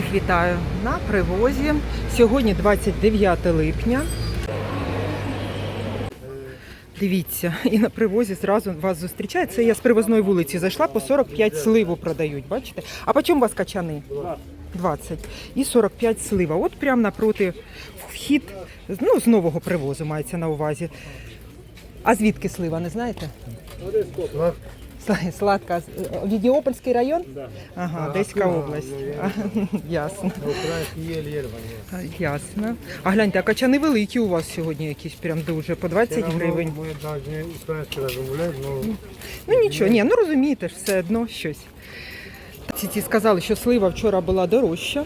Всіх вітаю на привозі. Сьогодні 29 липня. Дивіться, і на привозі зразу вас зустрічає. Це я з привозної вулиці зайшла, по 45 сливу продають, бачите? А по чому у вас качани? 20. І 45 слива. От прямо напроти вхід ну, з нового привозу мається на увазі. А звідки слива, не знаєте? Сла- Сладка. Відіопольський район? Ага, Одеська область. Ясно. Ясно. А гляньте, а качани великі у вас сьогодні якісь прям дуже, по 20 гривень. Ну Ну нічого, ні, ну розумієте ж, все одно щось. Ці сказали, що слива вчора була дорожча.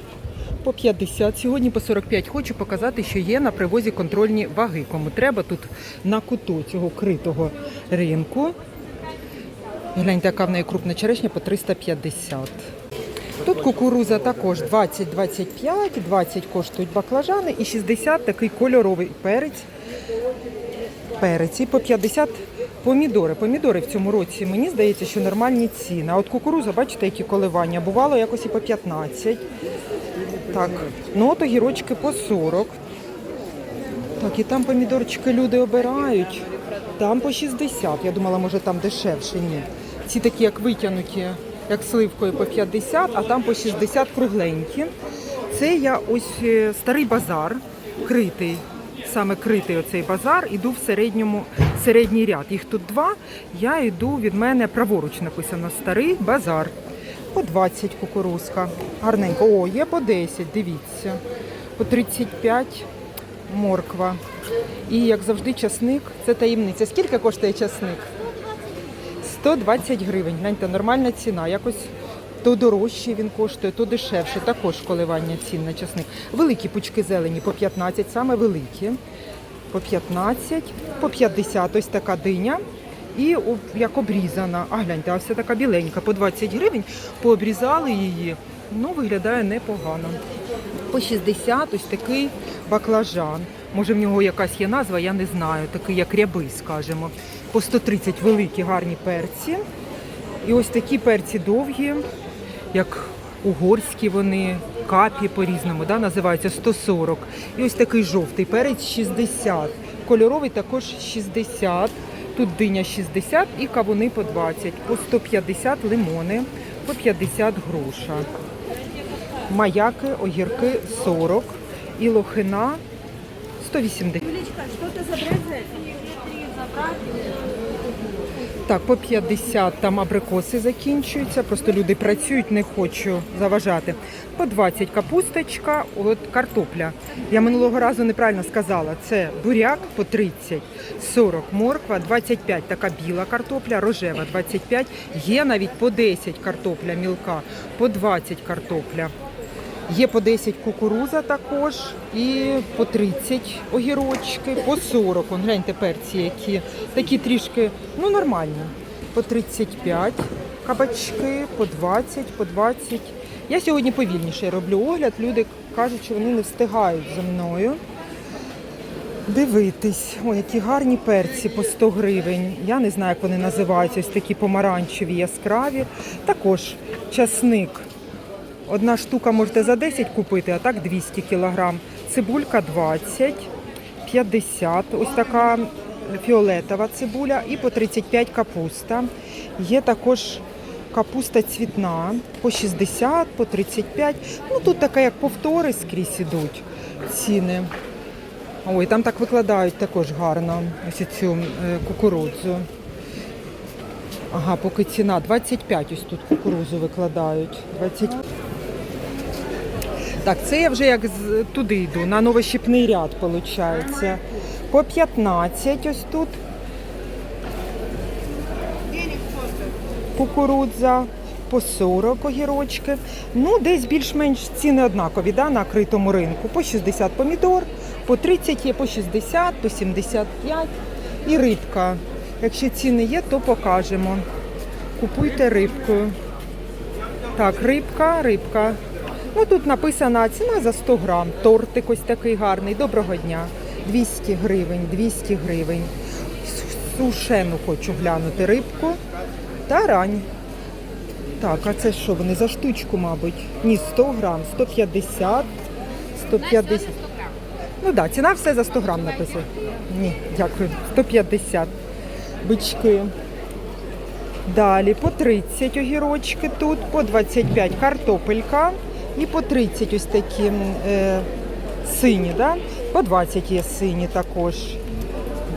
По 50, сьогодні по 45. Хочу показати, що є на привозі контрольні ваги. Кому треба тут на куту цього критого ринку. Гляньте, яка в неї крупна черешня по 350. Тут кукуруза також 20-25, 20 коштують баклажани і 60 такий кольоровий перець. Перець і по 50 помідори. Помідори в цьому році, мені здається, що нормальні ціни. А от кукуруза, бачите, які коливання. Бувало якось і по 15. Так, ну от огірочки по 40. Так, і там помідорчики люди обирають. Там по 60. Я думала, може там дешевше. Ні. Ці такі, як витягнуті, як сливкою по 50, а там по 60 кругленькі. Це я ось е, старий базар, критий, саме критий оцей базар. Іду в середньому середній ряд. Їх тут два. Я йду від мене праворуч написано старий базар. По 20 кукурузка. Гарненько. О, є по 10, дивіться. По 35 морква. І як завжди, часник це таємниця. Скільки коштує часник? 120 гривень. Гляньте, нормальна ціна. Якось то дорожче він коштує, то дешевше. Також коливання цін на часник. Великі пучки зелені по 15, саме великі. По 15, по 50 ось така диня. І як обрізана. А гляньте, а вся така біленька, по 20 гривень. Пообрізали її. Ну, виглядає непогано. По 60 ось такий баклажан. Може в нього якась є назва, я не знаю. Такий як ряби, скажімо. По 130 великі гарні перці. І ось такі перці довгі, як угорські вони, капі по-різному, да, називаються 140. І ось такий жовтий перець 60. Кольоровий також 60. Тут диня 60 і кавуни по 20. По 150 лимони, по 50 груша. Маяки, огірки 40 і лохина 180. Юлечка, что-то забрать за? Так, по 50 там абрикоси закінчуються. Просто люди працюють, не хочу заважати. По 20 капусточка, от картопля. Я минулого разу неправильно сказала. Це буряк по 30, 40 морква, 25 така біла картопля, рожева 25. Є навіть по 10 картопля мілка, по 20 картопля. Є по 10 кукуруза також і по 30 огірочки, по 40. Он, гляньте перці, які такі трішки ну нормальні. По 35 кабачки, по 20, по 20. Я сьогодні повільніше роблю огляд. Люди кажуть, що вони не встигають за мною. Дивитись, ой, які гарні перці по 100 гривень. Я не знаю, як вони називаються, ось такі помаранчеві, яскраві. Також часник Одна штука можете за 10 купити, а так 200 кілограм. Цибулька 20, 50. Ось така фіолетова цибуля і по 35 капуста. Є також капуста цвітна по 60, по 35. Ну тут така як повтори скрізь ідуть ціни. Ой, там так викладають також гарно ось цю е, кукурудзу. Ага, поки ціна 25 ось тут кукурузу викладають. 20. Так, це я вже як туди йду, на новощипний ряд, виходить. По 15 ось тут. Кукурудза по 40 огірочки. Ну, десь більш-менш ціни однакові да, на критому ринку. По 60 помідор, по 30 є, по 60, по 75. І рибка. Якщо ціни є, то покажемо. Купуйте рибку. Так, рибка, рибка. Ну тут написана ціна за 100 грам. Тортик ось такий гарний. Доброго дня. 200 гривень, 200 гривень. Сушену хочу глянути рибку. Та рань. Так, а це що вони за штучку, мабуть? Ні, 100 грам, 150, 150. Ну так, да, ціна все за 100 грам написано. Ні, дякую. 150. Бички. Далі по 30 огірочки тут, по 25 картопелька і по 30 ось такі е, сині, да? по 20 є сині також.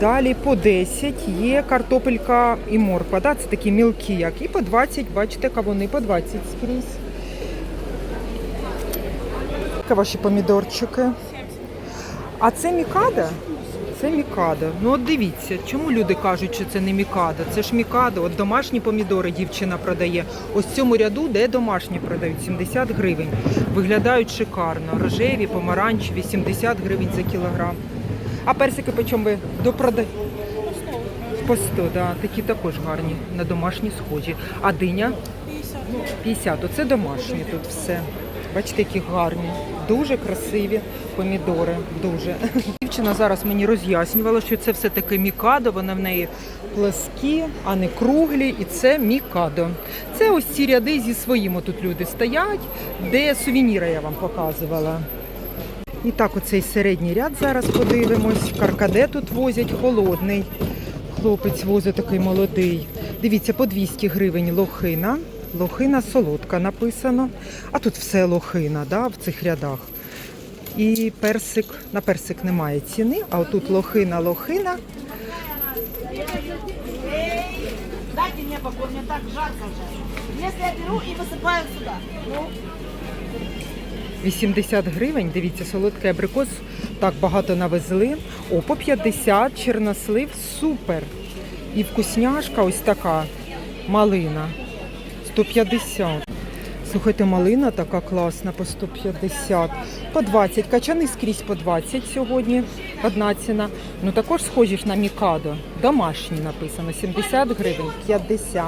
Далі по 10 є картопелька і морква, да? це такі мілкі як. І по 20, бачите, кавуни по 20 скрізь. Ваші помідорчики? А це мікада? Це мікада. Ну от дивіться, чому люди кажуть, що це не мікада? Це ж мікада. От домашні помідори дівчина продає. Ось в цьому ряду, де домашні продають, 70 гривень. Виглядають шикарно. Рожеві, помаранчеві, 70 гривень за кілограм. А персики по чому ви допродаєте? По 100, да. такі також гарні, на домашні схожі. А диня? 50. Оце домашні тут все. Бачите, які гарні, дуже красиві помідори. Дуже. Дівчина зараз мені роз'яснювала, що це все таки мікадо, вона в неї пласкі, а не круглі, і це мікадо. Це ось ці ряди зі своїм тут люди стоять, де сувеніри я вам показувала. І так, оцей середній ряд зараз подивимось. Каркаде тут возять холодний. Хлопець возить такий молодий. Дивіться, по 200 гривень лохина. Лохина солодка написано. А тут все лохина да, в цих рядах. І персик, на персик немає ціни, а отут лохина, лохина. Дайте мне покой, мне так жарко же. Если я беру и высыпаю сюда. Ну, 80 гривень. Дивіться, солодкий абрикос так багато навезли. О, по 50 чорнослив супер. І вкусняшка ось така малина. 150. Слухайте, малина така класна по 150. По 20. Качани скрізь по 20 сьогодні. Одна ціна. Ну також схожі ж на мікадо. Домашні написано. 70 гривень. 50.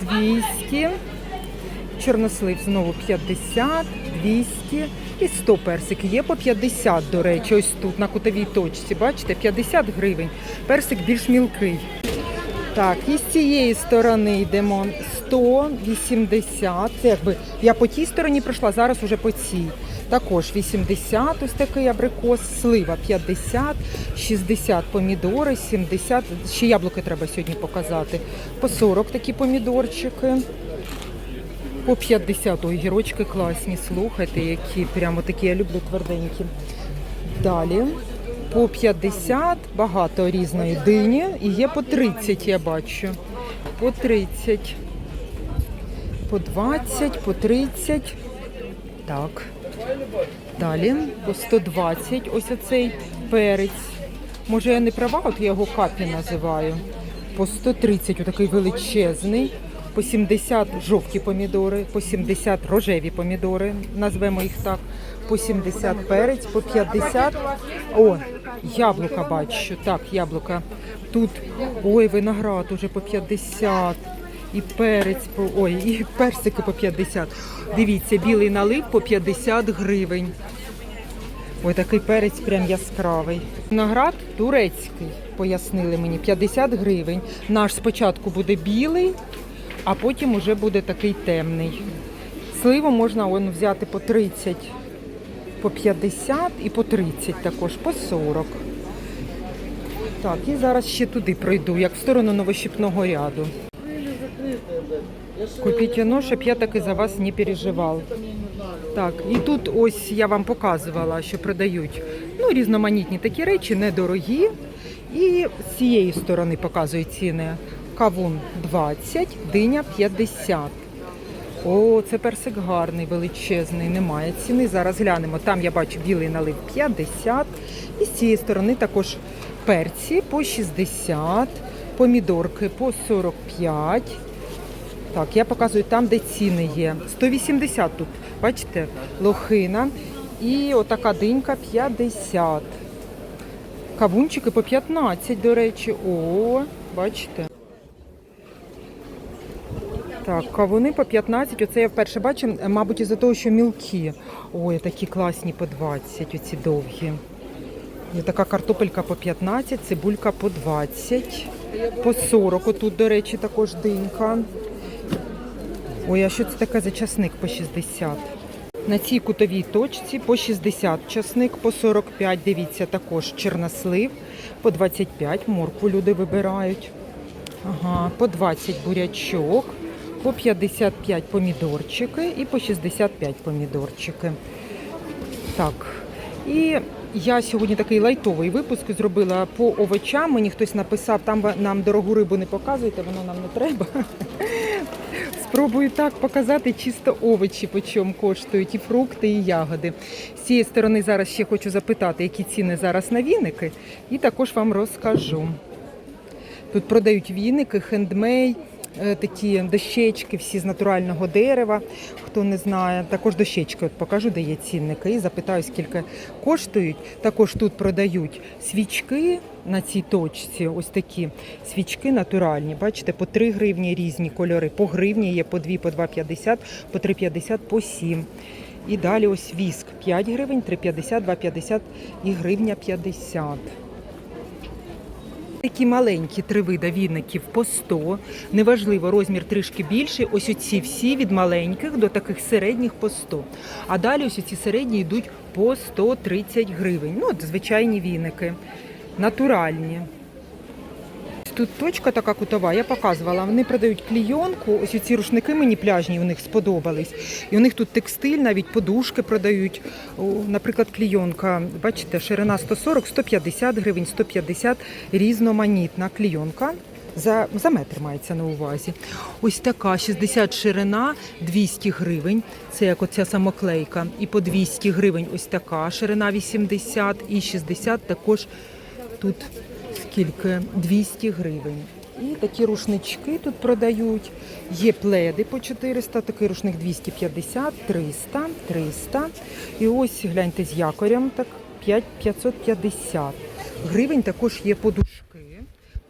200. Чорнослив знову 50, 200 і 100 персик. Є по 50, до речі, ось тут на кутовій точці. Бачите, 50 гривень. Персик більш мілкий. Так, і з цієї сторони йдемо 180. Це якби я по тій стороні пройшла, зараз уже по цій. Також 80, ось такий абрикос, слива 50, 60 помідори, 70. Ще яблуки треба сьогодні показати. По 40 такі помідорчики. По 50 Ой, гірочки класні, слухайте, які прямо такі, я люблю тверденькі. Далі по 50 багато різної дині і є по 30, я бачу. По 30, по 20, по 30. Так. Далі по 120 ось оцей перець. Може я не права, от я його капі називаю. По 130 отакий величезний. По 70 жовті помідори, по 70 рожеві помідори, назвемо їх так, по 70 перець, по 50. О, яблука бачу. Так, яблука. Тут ой, виноград уже по 50. І перець, по ой, і персики по 50. Дивіться, білий налив по 50 гривень. Ой, такий перець прям яскравий. Виноград турецький, пояснили мені, 50 гривень. Наш спочатку буде білий, а потім уже буде такий темний. Сливу можна он, взяти по 30, по 50 і по 30 також, по 40. Так, і зараз ще туди пройду, як в сторону новощипного ряду. Купіть оно, щоб я таки за вас не переживав. Так, і тут ось я вам показувала, що продають ну, різноманітні такі речі, недорогі. І з цієї сторони показують ціни. Кавун 20, диня 50. О, це персик гарний, величезний, немає ціни. Зараз глянемо. Там я бачу білий налив 50. І з цієї сторони також перці по 60, помідорки по 45. Так, я показую там, де ціни є. 180 тут, бачите, лохина. І отака динька 50. Кавунчики по 15, до речі. О, бачите. Так, кавуни по 15. Оце я вперше бачу, мабуть, із-за того, що мілкі. Ой, такі класні по 20, оці довгі. Є така картопелька по 15, цибулька по 20, по 40. Отут, до речі, також динька. Ой, а що це таке за часник по 60? На цій кутовій точці по 60 часник, по 45, дивіться, також чорнослив, по 25 моркву люди вибирають. Ага, по 20 бурячок, по 55 помідорчики і по 65 помідорчики. Так. І я сьогодні такий лайтовий випуск зробила по овочам. Мені хтось написав, там нам дорогу рибу не показуєте, воно нам не треба. Спробую так показати чисто овочі, по чому коштують, і фрукти, і ягоди. З цієї сторони зараз ще хочу запитати, які ціни зараз на віники, і також вам розкажу. Тут продають віники, хендмей, такі дощечки, всі з натурального дерева. Хто не знає, також дощечки от покажу, де є цінники, і запитаю, скільки коштують. Також тут продають свічки на цій точці. Ось такі свічки натуральні. Бачите, по 3 гривні різні кольори. По гривні є по 2, по 2,50, по 3,50, по 7. І далі ось віск 5 гривень, 3,50, 2,50 і гривня 50. Такі маленькі три вида віників по 100. Неважливо, розмір трішки більший. Ось оці всі від маленьких до таких середніх по 100. А далі ось ці середні йдуть по 130 гривень. Ну, от звичайні віники, натуральні. Тут точка така кутова, я показувала. Вони продають клійонку. Ось ці рушники мені пляжні у них сподобались. І у них тут текстиль, навіть подушки продають. Наприклад, клійонка, бачите, ширина 140-150 гривень, 150 різноманітна клійонка. За, за метр мається на увазі. Ось така 60 ширина, 200 гривень. Це як оця самоклейка. І по 200 гривень ось така ширина 80 і 60 також тут скільки? 200 гривень. І такі рушнички тут продають. Є пледи по 400, такий рушник 250, 300, 300. І ось гляньте з якорем, так 5, 550 гривень. Також є подушки.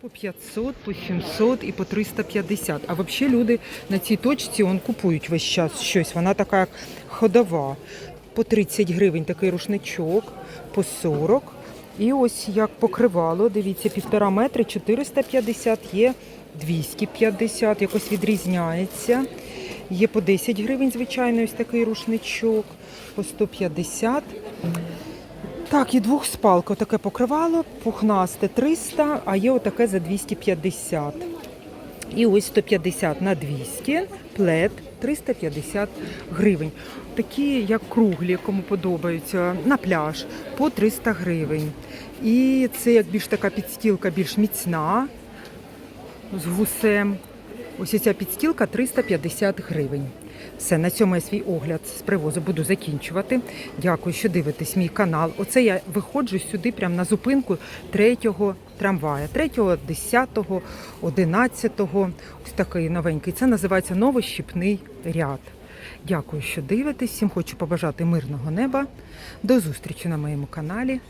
По 500, по 700 і по 350. А взагалі люди на цій точці он, купують весь час щось. Вона така як ходова. По 30 гривень такий рушничок, по 40. І ось як покривало, дивіться, півтора метри, 450, є 250, якось відрізняється. Є по 10 гривень, звичайно, ось такий рушничок, по 150. Так, і двохспалка, таке покривало, пухнасте 300, а є отаке за 250. І ось 150 на 200, плед 350 гривень. Такі, як круглі, кому подобаються, на пляж по 300 гривень. І це як більш така підстілка, більш міцна з гусем. Ось ця підстілка 350 гривень. Все, на цьому я свій огляд з привозу буду закінчувати. Дякую, що дивитесь мій канал. Оце я виходжу сюди, прямо на зупинку третього трамвая. Третього, десятого, одинадцятого. Ось такий новенький. Це називається новощіпний ряд. Дякую, що дивитесь. Всім хочу побажати мирного неба. До зустрічі на моєму каналі.